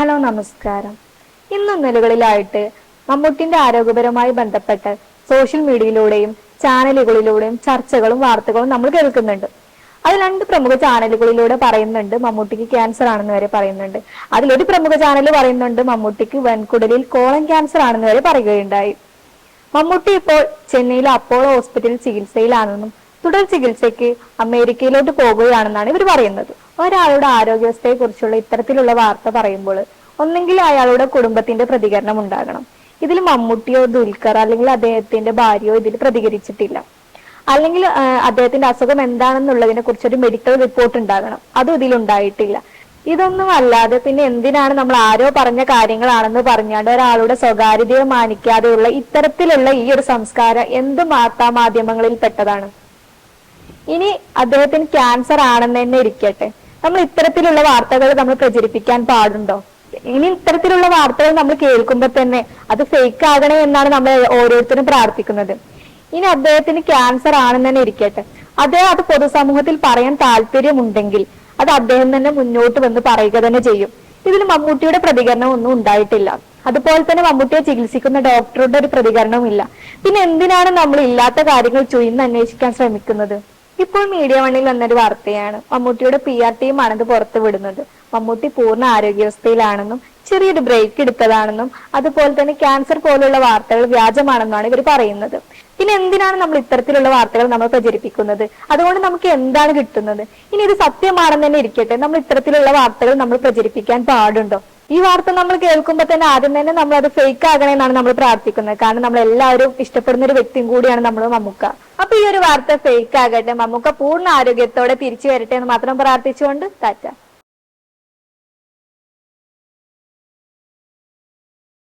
Hello നമസ്കാരം. ഇന്ന് നിലകളിലായിട്ട് മമ്മൂട്ടിന്റെ ആരോഗ്യപരമായി ബന്ധപ്പെട്ട് സോഷ്യൽ മീഡിയയിലൂടെയും ചാനലുകളിലൂടെയും ചർച്ചകളും വാർത്തകളും നമ്മൾ കേൾക്കുന്നുണ്ട്. അത് രണ്ട് പ്രമുഖ ചാനലുകളിലൂടെ പറയുന്നുണ്ട് മമ്മൂട്ടിക്ക് ക്യാൻസർ ആണെന്ന് വരെ പറയുന്നുണ്ട്. അതിലൊരു പ്രമുഖ ചാനൽ പറയുന്നുണ്ട് മമ്മൂട്ടിക്ക് വൻകുടലിൽ കോളൻ ക്യാൻസർ ആണെന്ന് വരെ പറയുകയുണ്ടായി. മമ്മൂട്ടി ഇപ്പോൾ ചെന്നൈയിലെ അപ്പോളോ ഹോസ്പിറ്റലിൽ ചികിത്സയിലാണെന്നും തുടർ ചികിത്സയ്ക്ക് അമേരിക്കയിലോട്ട് പോകുകയാണെന്നാണ് ഇവർ പറയുന്നത്. ഒരാളുടെ ആരോഗ്യവസ്ഥയെ കുറിച്ചുള്ള ഇത്തരത്തിലുള്ള വാർത്ത പറയുമ്പോൾ ഒന്നെങ്കിൽ അയാളുടെ കുടുംബത്തിന്റെ പ്രതികരണം ഉണ്ടാകണം. ഇതിൽ മമ്മൂട്ടിയോ ദുൽഖർ അല്ലെങ്കിൽ അദ്ദേഹത്തിന്റെ ഭാര്യയോ ഇതിൽ പ്രതികരിച്ചിട്ടില്ല. അല്ലെങ്കിൽ അദ്ദേഹത്തിന്റെ അസുഖം എന്താണെന്നുള്ളതിനെ കുറിച്ച് ഒരു മെഡിക്കൽ റിപ്പോർട്ട് ഉണ്ടാകണം. അതും ഇതിലുണ്ടായിട്ടില്ല ഇതൊന്നും അല്ലാതെ പിന്നെ എന്തിനാണ് നമ്മൾ ആരോ പറഞ്ഞ കാര്യങ്ങളാണെന്ന് പറഞ്ഞാണ്ട് ഒരാളുടെ സ്വകാര്യതയെ മാനിക്കാതെയുള്ള ഇത്തരത്തിലുള്ള ഈ ഒരു സംസ്കാരം എന്ത് വാർത്താ മാധ്യമങ്ങളിൽ പെട്ടതാണ്? ഇനി അദ്ദേഹത്തിന് ക്യാൻസർ ആണെന്ന് തന്നെ ഇരിക്കട്ടെ. നമ്മൾ ഇത്തരത്തിലുള്ള വാർത്തകൾ നമ്മൾ പ്രചരിപ്പിക്കാൻ പാടുണ്ടോ? ഇനി ഇത്തരത്തിലുള്ള വാർത്തകൾ നമ്മൾ കേൾക്കുമ്പോൾ തന്നെ അത് ഫേക്ക് ആകണേ എന്നാണ് നമ്മൾ ഓരോരുത്തരും പ്രാർത്ഥിക്കുന്നത്. ഇനി അദ്ദേഹത്തിന് ക്യാൻസർ ആണെന്ന് തന്നെ ഇരിക്കട്ടെ. അദ്ദേഹം അത് പൊതുസമൂഹത്തിൽ പറയാൻ താല്പര്യമുണ്ടെങ്കിൽ അത് അദ്ദേഹം തന്നെ മുന്നോട്ട് വന്ന് പറയുക തന്നെ ചെയ്യും. ഇതിൽ മമ്മൂട്ടിയുടെ പ്രതികരണം ഒന്നും ഉണ്ടായിട്ടില്ല. അതുപോലെ തന്നെ മമ്മൂട്ടിയെ ചികിത്സിക്കുന്ന ഡോക്ടറുടെ ഒരു പ്രതികരണവും ഇല്ല പിന്നെ എന്തിനാണ് നമ്മൾ ഇല്ലാത്ത കാര്യങ്ങൾ ചുയിന്ന് അന്വേഷിക്കാൻ ശ്രമിക്കുന്നത്? ഇപ്പോൾ മീഡിയ വണ്ണിൽ വന്നൊരു വാർത്തയാണ്. മമ്മൂട്ടിയുടെ പി ആർ ടീമാണ് ഇത് പുറത്തു വിടുന്നത്. മമ്മൂട്ടി പൂർണ ആരോഗ്യാവസ്ഥയിലാണെന്നും ചെറിയൊരു ബ്രേക്ക് എടുത്തതാണെന്നും അതുപോലെ തന്നെ ക്യാൻസർ പോലുള്ള വാർത്തകൾ വ്യാജമാണെന്നാണ് ഇവർ പറയുന്നത്. പിന്നെ എന്തിനാണ് നമ്മൾ ഇത്തരത്തിലുള്ള വാർത്തകൾ നമ്മൾ പ്രചരിപ്പിക്കുന്നത്? അതുകൊണ്ട് നമുക്ക് എന്താണ് കിട്ടുന്നത്? ഇനി ഇത് സത്യമാണെന്ന് തന്നെ ഇരിക്കട്ടെ. നമ്മൾ ഇത്തരത്തിലുള്ള വാർത്തകൾ നമ്മൾ പ്രചരിപ്പിക്കാൻ പാടുണ്ടോ? ഈ വാർത്ത നമ്മൾ കേൾക്കുമ്പോൾ തന്നെ ആദ്യം തന്നെ നമ്മൾ അത് ഫേക്ക് ആകണേ എന്നാണ് നമ്മൾ പ്രാർത്ഥിക്കുന്നത്. കാരണം നമ്മൾ എല്ലാവരും ഇഷ്ടപ്പെടുന്ന ഒരു വ്യക്തിയും കൂടിയാണ് നമ്മൾ മമ്മൂക്ക. അപ്പൊ ഈ ഒരു വാർത്ത ഫേക്ക് ആകട്ടെ മമ്മൂക്ക പൂർണ ആരോഗ്യത്തോടെ തിരിച്ചു വരട്ടെ എന്ന് മാത്രം പ്രാർത്ഥിച്ചുകൊണ്ട് താറ്റ